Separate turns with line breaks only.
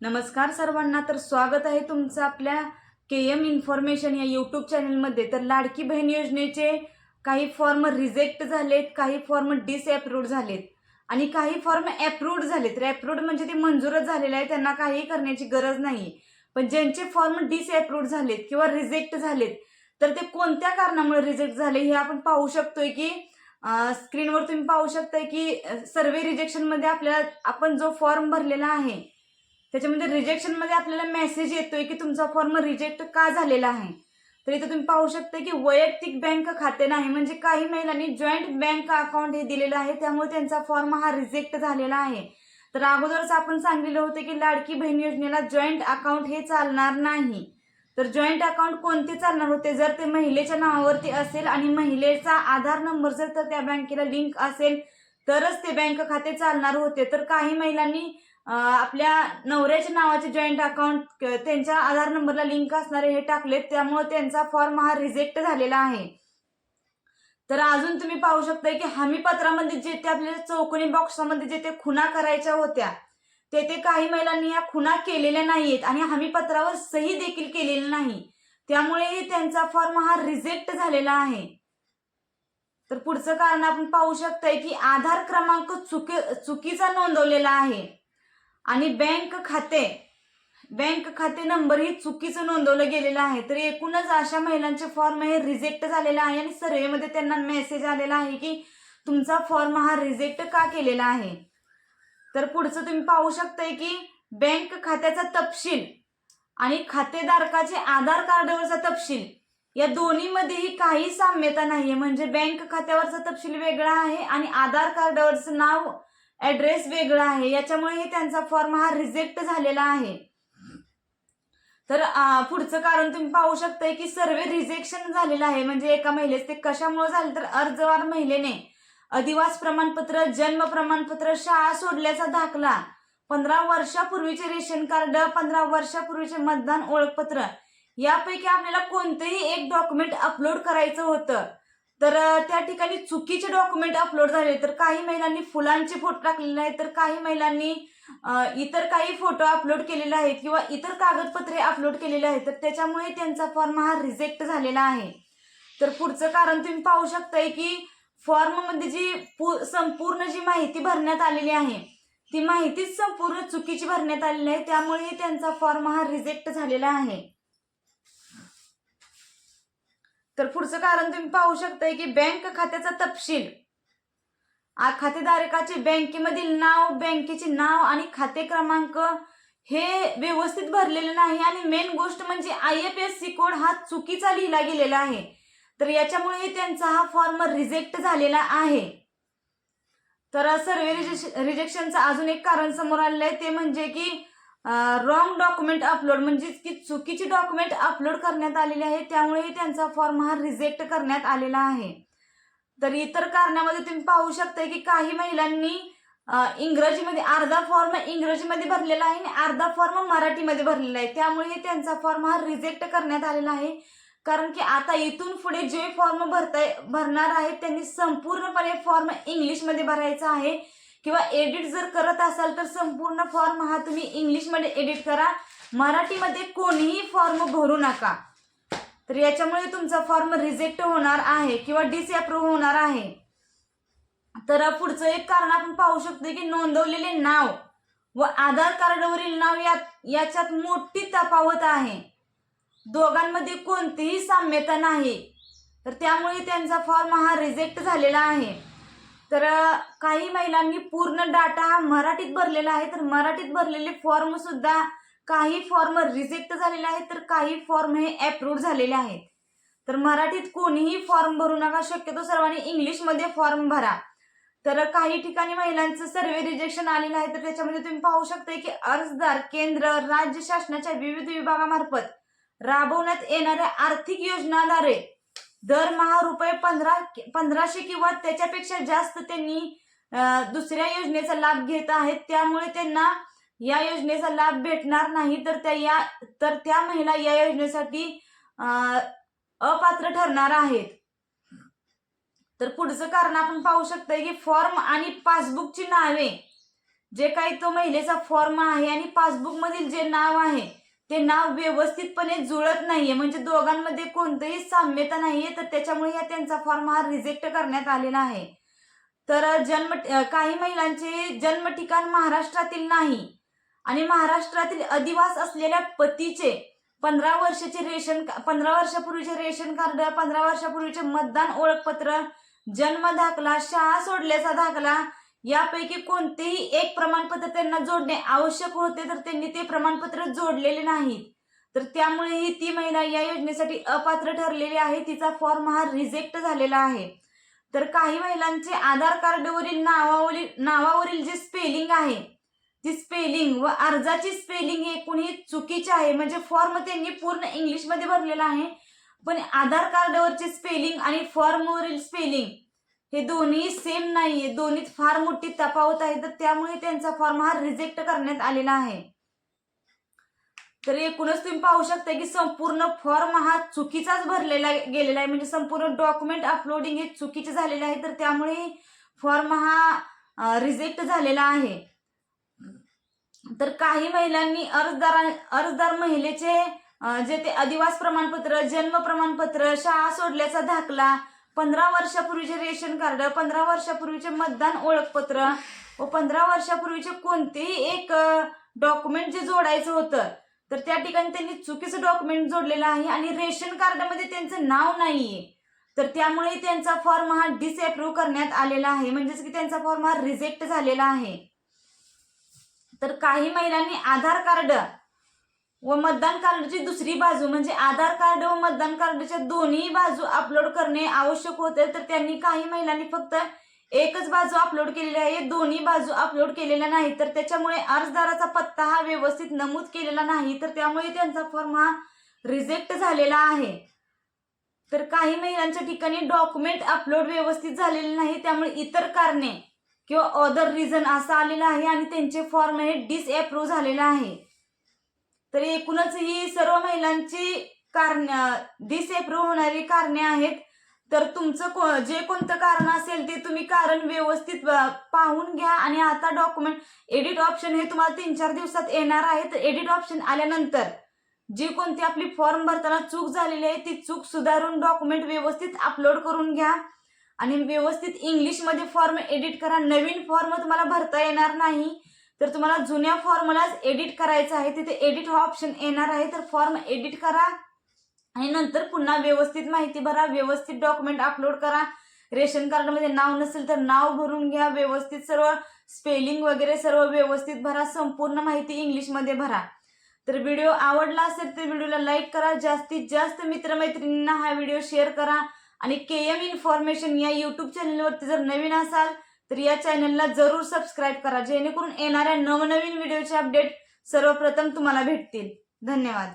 नमस्कार सर्वांना तर स्वागत आहे तुमचं आपल्या के एम इन्फॉर्मेशन या यूट्यूब चॅनलमध्ये तर लाडकी बहीण योजनेचे काही फॉर्म रिजेक्ट झालेत काही फॉर्म डिसअप्रूव्ड झालेत आणि काही फॉर्म अप्रूव्ड झालेत. तर अप्रूव्ड म्हणजे ते मंजूरच झालेले आहे त्यांना काही करण्याची गरज नाही. पण ज्यांचे फॉर्म डिसअप्रूव्ड झालेत किंवा रिजेक्ट झालेत तर ते कोणत्या कारणामुळे रिजेक्ट झाले हे आपण पाहू शकतोय की स्क्रीनवर तुम्ही पाहू शकताय की सर्वे रिजेक्शनमध्ये आपल्याला आपण जो फॉर्म भरलेला आहे त्याच्यामध्ये रिजेक्शनमध्ये आपल्याला मेसेज येतोय की तुमचा फॉर्म रिजेक्ट का झालेला आहे? तर इथं तुम्ही पाहू शकता की वैयक्तिक बँक खाते नाही म्हणजे काही महिलांनी जॉईंट बँक अकाउंट हे दिलेलं आहे त्यामुळे त्यांचा फॉर्म हा रिजेक्ट झालेला आहे. तर अगोदरच आपण सांगितलं होतं की लाडकी बहीण योजनेला जॉईंट अकाउंट हे चालणार नाही. तर जॉईंट अकाउंट कोणते चालणार होते? जर ते महिलेच्या नावावरती असेल आणि महिलेचा आधार नंबर जर तर त्या बँकेला लिंक असेल तरच ते बँक खाते चालणार होते. तर काही महिलांनी आपल्या नवऱ्याच्या नावाचे जॉईंट अकाउंट त्यांच्या आधार नंबरला लिंक असणारे हे टाकलेत त्यामुळे त्यांचा फॉर्म हा रिजेक्ट झालेला आहे. तर अजून तुम्ही पाहू शकता की हमी पत्रामध्ये जे ते आपल्या चौकोनी बॉक्समध्ये जे ते खुणा करायच्या होत्या ते ते काही महिलांनी ह्या खुणा केलेल्या नाहीयेत आणि हमीपत्रावर सही देखील केलेली नाही. त्यामुळेही त्यांचा फॉर्म हा रिजेक्ट झालेला आहे. तर पुढचं कारण आपण पाहू शकतोय की आधार क्रमांक चुकी चुकीचा नोंदवलेला आहे. आणि बँक खाते. बँक खाते नंबरही चुकीचं नोंदवलं गेलेलं आहे. तर एकूणच अशा महिलांचे फॉर्म हे रिजेक्ट झालेला आहे आणि सर्वेमध्ये त्यांना मेसेज आलेला आहे की तुमचा फॉर्म हा रिजेक्ट का केलेला आहे? तर पुढचं तुम्ही पाहू शकताय की बँक खात्याचा तपशील आणि खातेधारकाचे आधार कार्डवरचा तपशील या दोन्हीमध्येही काही साम्यता नाहीये. म्हणजे बँक खात्यावरचा तपशील वेगळा आहे आणि आधार कार्डावरचं नाव ऍड्रेस वेगळा आहे. याच्यामुळे हे त्यांचा फॉर्म हा रिजेक्ट झालेला आहे. तर पुढचं कारण तुम्ही पाहू शकताय की सर्वे रिजेक्शन झालेलं आहे. म्हणजे एका महिलेस ते कशामुळे झाले? तर अर्जवार महिलेने अधिवास प्रमाणपत्र जन्म प्रमाणपत्र शाळा सोडल्याचा दाखला पंधरा वर्षापूर्वीचे रेशन कार्ड पंधरा वर्षापूर्वीचे मतदान ओळखपत्र. यापैकी आपल्याला कोणतंही एक डॉक्युमेंट अपलोड करायचं होतं. तर त्या ठिकाणी चुकीचे डॉक्युमेंट अपलोड झाले तर काही महिलांनी फुलांचे फोटो टाकलेले आहेत तर काही महिलांनी इतर काही फोटो अपलोड केलेले आहेत किंवा इतर कागदपत्रे अपलोड केलेले आहेत तर त्याच्यामुळे त्यांचा फॉर्म हा रिजेक्ट झालेला आहे. तर पुढचं कारण तुम्ही पाहू शकताय की फॉर्ममध्ये जी संपूर्ण जी माहिती भरण्यात आलेली आहे ती माहितीच संपूर्ण चुकीची भरण्यात आलेली आहे त्यामुळे त्यांचा फॉर्म हा रिजेक्ट झालेला आहे. तर पुढचं कारण तुम्ही पाहू शकताय की बँक खात्याचा तपशील. आ- खातेधारकाचे बँकेमधील नाव बँकेचे नाव आणि खाते क्रमांक हे व्यवस्थित भरलेले नाही आणि मेन गोष्ट म्हणजे I F S C code हा चुकीचा लिहिला गेलेला आहे. तर याच्यामुळे त्यांचा हा फॉर्म रिजेक्ट झालेला आहे. तर सर्वे रिजेक्शनचं अजून एक कारण समोर आलेलं आहे ते म्हणजे की रॉंग डॉक्युमेंट अपलोड म्हणजे की चुकीची डॉक्युमेंट अपलोड करण्यात आलेली आहे त्यामुळेही त्यांचा फॉर्म हा रिजेक्ट करण्यात आलेला आहे. तर इतर कारणामध्ये तुम्ही पाहू शकता की काही महिलांनी इंग्रजीमध्ये अर्धा फॉर्म इंग्रजीमध्ये भरलेला आहे आणि अर्धा फॉर्म मराठीमध्ये भरलेला आहे. त्यामुळे त्यांचा फॉर्म हा रिजेक्ट करण्यात आलेला आहे. कारण की आता इथून पुढे जे फॉर्म भरताय भरणार आहेत त्यांनी संपूर्णपणे फॉर्म इंग्लिशमध्ये भरायचा आहे. किंवा एडिट जर करत असाल तर संपूर्ण फॉर्म हा तुम्ही इंग्लिशमध्ये एडिट करा. मराठीमध्ये कोणीही फॉर्म भरू नका. तर याच्यामुळे तुमचा फॉर्म रिजेक्ट होणार आहे किंवा डिसअप्रूव्ह होणार आहे. तर पुढचं एक कारण आपण पाहू शकतो की नोंदवलेले नाव व आधार कार्डवरील नाव यात याच्यात मोठी तफावत आहे. दोघांमध्ये कोणतीही साम्यता नाही. तर त्यामुळे त्यांचा फॉर्म हा रिजेक्ट झालेला आहे. तर काही महिलांनी पूर्ण डाटा हा मराठीत भरलेला आहे. तर मराठीत भरलेले फॉर्म सुद्धा काही फॉर्म रिजेक्ट झालेले आहेत. तर काही फॉर्म हे अप्रूव्ह झालेले आहेत. तर मराठीत कोणीही फॉर्म भरू नका. शक्यतो सर्वांनी इंग्लिशमध्ये फॉर्म भरा. तर काही ठिकाणी महिलांचं सर्वे रिजेक्शन आलेलं आहे. तर त्याच्यामध्ये तुम्ही पाहू शकता की अर्जदार केंद्र राज्य शासनाच्या विविध विभागामार्फत राबवण्यात येणाऱ्या आर्थिक योजनाद्वारे दरमहा रुपये पंधरा पंधराशे किंवा त्याच्यापेक्षा जास्त त्यांनी दुसऱ्या योजनेचा लाभ घेत आहेत. त्यामुळे त्यांना या योजनेचा लाभ भेटणार नाही. तर त्या या तर त्या महिला या योजनेसाठी अपात्र ठरणार आहेत. तर पुढचं कारण आपण पाहू शकतोय की फॉर्म आणि पासबुकची नावे जे काही तो महिलेचा फॉर्म आहे आणि पासबुक मधील जे नाव आहे ते नाव व्यवस्थितपणे जुळत नाहीये. म्हणजे दोघांमध्ये कोणतंही साम्यता नाहीये तर त्याच्यामुळे या त्यांचा फॉर्म हा रिजेक्ट करण्यात आलेला आहे. तर जन्म काही महिलांचे जन्म ठिकाण महाराष्ट्रातील नाही आणि महाराष्ट्रातील अधिवास असलेल्या पतीचे पंधरा वर्षाचे रेशन पंधरा वर्षापूर्वीचे रेशन कार्ड पंधरा वर्षापूर्वीचे मतदान ओळखपत्र जन्म दाखला शाळा सोडल्याचा दाखला यापैकी कोणतेही एक प्रमाणपत्र त्यांना जोडणे आवश्यक होते तर त्यांनी ते प्रमाणपत्र जोडलेले नाहीत. तर त्यामुळे ही ती महिला या योजनेसाठी अपात्र ठरलेली आहे. तिचा फॉर्म हा रिजेक्ट झालेला आहे. तर काही महिलांचे आधार कार्डवरील नावावरील नावावरील जे स्पेलिंग आहे ती स्पेलिंग व अर्जाची स्पेलिंग एकूणही चुकीची आहे म्हणजे फॉर्म त्यांनी पूर्ण इंग्लिशमध्ये भरलेला आहे. पण आधार कार्डवरचे स्पेलिंग आणि फॉर्मवरील स्पेलिंग हे दोन्ही सेम नाहीये. दोन्हीत फार मोठी तफावत आहे. तर त्यामुळे त्यांचा फॉर्म हा रिजेक्ट करण्यात आलेला आहे. तर एकूणच तुम्ही पाहू शकता की संपूर्ण फॉर्म हा चुकीचाच भरलेला गेलेला आहे. म्हणजे संपूर्ण डॉक्युमेंट अपलोडिंग हे चुकीचे झालेले आहे. तर त्यामुळे फॉर्म हा रिजेक्ट झालेला आहे. तर काही महिलांनी अर्जदार अर्जदार महिलेचे जे ते अधिवास प्रमाणपत्र जन्म प्रमाणपत्र शाळा सोडल्याचा दाखला पंधरा वर्षापूर्वीचे रेशन कार्ड पंधरा वर्षापूर्वीचे मतदान ओळखपत्र व पंधरा वर्षापूर्वीचे कोणतेही एक डॉक्युमेंट जे जोडायचं होतं तर त्या ठिकाणी त्यांनी चुकीचं डॉक्युमेंट जोडलेलं आहे आणि रेशन कार्डमध्ये त्यांचं नाव नाहीये. तर त्यामुळे त्यांचा फॉर्म हा डिसअप्रूव्ह करण्यात आलेला आहे. म्हणजेच की त्यांचा फॉर्म हा रिजेक्ट झालेला आहे. तर काही महिलांनी आधार कार्ड व मतदान कार्डची दुसरी बाजू म्हणजे आधार कार्ड व मतदान कार्डच्या दोन्ही बाजू अपलोड करणे आवश्यक होते. तर त्यांनी काही महिलांनी फक्त एकच बाजू अपलोड केलेली आहे. दोन्ही बाजू अपलोड केलेल्या नाही तर त्याच्यामुळे अर्जदाराचा पत्ता हा व्यवस्थित नमूद केलेला नाही. तर त्यामुळे त्यांचा फॉर्म हा रिजेक्ट झालेला आहे. तर काही महिलांच्या ठिकाणी डॉक्युमेंट अपलोड व्यवस्थित झालेले नाही. त्यामुळे इतर कारणे किंवा अदर रिझन असं आलेलं आहे आणि त्यांचे फॉर्म हे डिसअप्रूव्ह झालेलं आहे. तर एकूणच ही सर्व महिलांची कारण डिसअप्रूव्ह होणारी कारणे आहेत. तर तुमचं को जे कोणतं कारण असेल ते तुम्ही कारण व्यवस्थित पाहून घ्या. आणि आता डॉक्युमेंट एडिट ऑप्शन हे तुम्हाला तीन चार दिवसात येणार आहे. तर एडिट ऑप्शन आल्यानंतर जी कोणती आपली फॉर्म भरताना चूक झालेली आहे ती चूक सुधारून डॉक्युमेंट व्यवस्थित अपलोड करून घ्या. आणि व्यवस्थित इंग्लिशमध्ये फॉर्म एडिट करा. नवीन फॉर्म तुम्हाला भरता येणार नाही. तर तुम्हाला जुन्या फॉर्मलाच एडिट करायचं आहे तिथे एडिट हा ऑप्शन येणार आहे. तर फॉर्म एडिट करा. आणि नंतर पुन्हा व्यवस्थित माहिती भरा. व्यवस्थित डॉक्युमेंट अपलोड करा. रेशन कार्डमध्ये नाव नसेल तर नाव भरून घ्या. व्यवस्थित सर्व स्पेलिंग वगैरे सर्व व्यवस्थित भरा. संपूर्ण माहिती इंग्लिशमध्ये भरा. तर व्हिडिओ आवडला असेल तर व्हिडिओला लाईक करा. जास्तीत जास्त मित्रमैत्रिणींना हा व्हिडिओ शेअर करा. आणि के एम इन्फॉर्मेशन या यूट्यूब चॅनलवरती जर नवीन असाल तर या चॅनलला जरूर सबस्क्राईब करा जेणेकरून येणाऱ्या नवनवीन व्हिडिओचे अपडेट सर्वप्रथम तुम्हाला भेटतील. धन्यवाद.